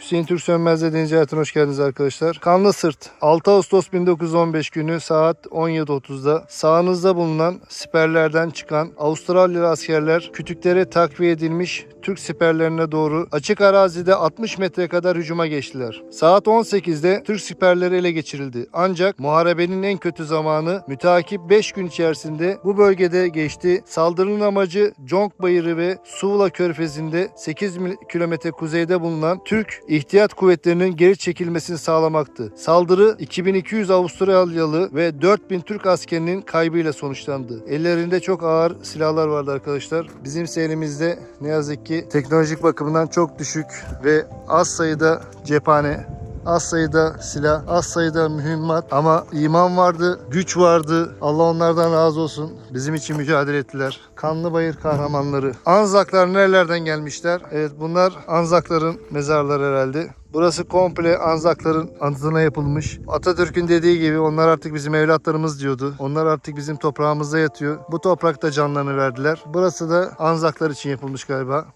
Hüseyin Türk Sönmez'le Deniz Hayatı'na hoş geldiniz arkadaşlar. Kanlı Sırt 6 Ağustos 1915 günü saat 17.30'da sağınızda bulunan siperlerden çıkan Avustralyalı askerler kütüklere takviye edilmiş Türk siperlerine doğru açık arazide 60 metre kadar hücuma geçtiler. Saat 18'de Türk siperleri ele geçirildi. Ancak muharebenin en kötü zamanı mütakip 5 gün içerisinde bu bölgede geçti. Saldırının amacı Conk Bayırı ve Suvla Körfezi'nde 8 mil- kilometre kuzeyde bulunan Türk ihtiyat kuvvetlerinin geri çekilmesini sağlamaktı. Saldırı 2200 Avustralyalı ve 4000 Türk askerinin kaybıyla sonuçlandı. Ellerinde çok ağır silahlar vardı arkadaşlar. Bizim elimizde ne yazık ki teknolojik bakımından çok düşük ve az sayıda cephane Az sayıda silah, az sayıda mühimmat ama iman vardı, güç vardı. Allah onlardan razı olsun. Bizim için mücadele ettiler. Kanlı Bayır kahramanları. Anzaklar nerelerden gelmişler? Evet bunlar Anzakların mezarları herhalde. Burası komple Anzakların adına yapılmış. Atatürk'ün dediği gibi onlar artık bizim evlatlarımız diyordu. Onlar artık bizim toprağımızda yatıyor. Bu toprakta canlarını verdiler. Burası da Anzaklar için yapılmış galiba.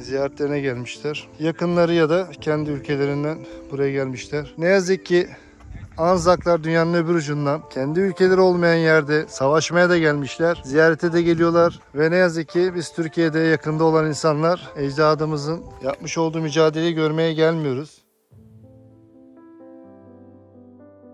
Ziyaretlerine gelmişler. Yakınları ya da kendi ülkelerinden buraya gelmişler. Ne yazık ki Anzaklar dünyanın öbür ucundan kendi ülkeleri olmayan yerde savaşmaya da gelmişler. Ziyarete de geliyorlar ve ne yazık ki biz Türkiye'de yakında olan insanlar ecdadımızın yapmış olduğu mücadeleyi görmeye gelmiyoruz.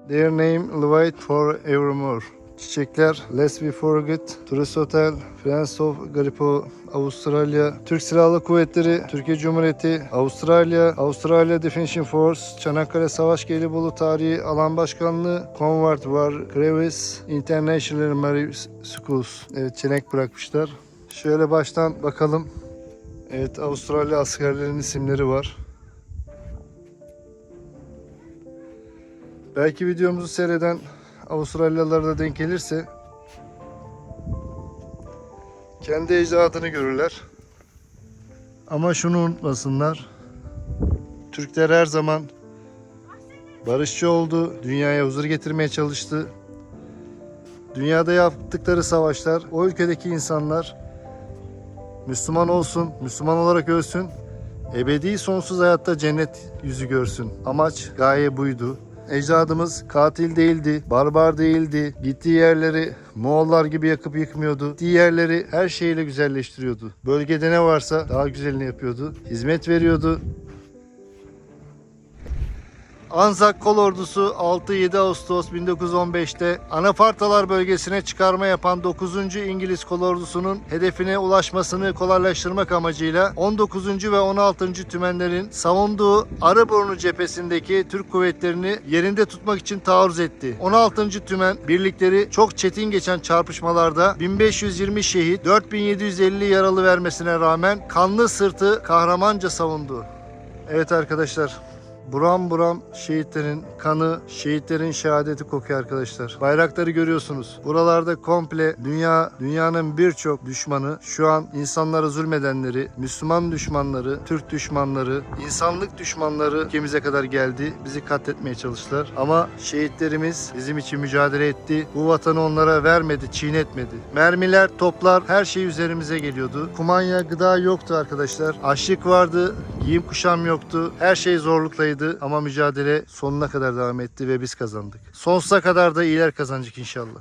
Their name Levite forevermore. Çiçekler, Let's We Forget, Tourist Hotel, Friends of Garipo, Avustralya, Türk Silahlı Kuvvetleri, Türkiye Cumhuriyeti, Avustralya, Avustralya Defension Force, Çanakkale Savaş Gelibolu Tarihi Alan Başkanlığı, Convert War, Crevice, International Marine Schools. Evet çelenk bırakmışlar. Şöyle baştan bakalım. Evet Avustralya askerlerinin isimleri var. Belki videomuzu seyreden Avustralyalılar da denk gelirse kendi ecdadını görürler. Ama şunu unutmasınlar. Türkler her zaman barışçı oldu, dünyaya huzur getirmeye çalıştı. Dünyada yaptıkları savaşlar, o ülkedeki insanlar Müslüman olsun, Müslüman olarak ölsün, ebedi sonsuz hayatta cennet yüzü görsün. Amaç, gaye buydu. Ecdadımız katil değildi, barbar değildi. Gittiği yerleri Moğollar gibi yakıp yıkmıyordu. Gittiği yerleri her şeyle güzelleştiriyordu. Bölgede ne varsa daha güzelini yapıyordu. Hizmet veriyordu. Anzak Kol Ordusu 6-7 Ağustos 1915'te Anafartalar bölgesine çıkarma yapan 9. İngiliz Kol Ordusu'nun hedefine ulaşmasını kolaylaştırmak amacıyla 19. ve 16. tümenlerin savunduğu Arıburnu cephesindeki Türk kuvvetlerini yerinde tutmak için taarruz etti. 16. tümen birlikleri çok çetin geçen çarpışmalarda 1520 şehit, 4750 yaralı vermesine rağmen kanlı sırtı kahramanca savundu. Evet arkadaşlar Buram buram şehitlerin kanı, şehitlerin şehadeti kokuyor arkadaşlar. Bayrakları görüyorsunuz. Buralarda komple dünya, dünyanın birçok düşmanı, şu an insanlara zulmedenleri, Müslüman düşmanları, Türk düşmanları, insanlık düşmanları ülkemize kadar geldi. Bizi katletmeye çalıştılar. Ama şehitlerimiz bizim için mücadele etti. Bu vatanı onlara vermedi, çiğnetmedi. Mermiler, toplar, her şey üzerimize geliyordu. Kumanya, gıda yoktu arkadaşlar. Açlık vardı, giyim kuşam yoktu. Her şey zorluktaydı ama mücadele sonuna kadar devam etti ve biz kazandık. Sonsuza kadar da iyiler kazanacak inşallah.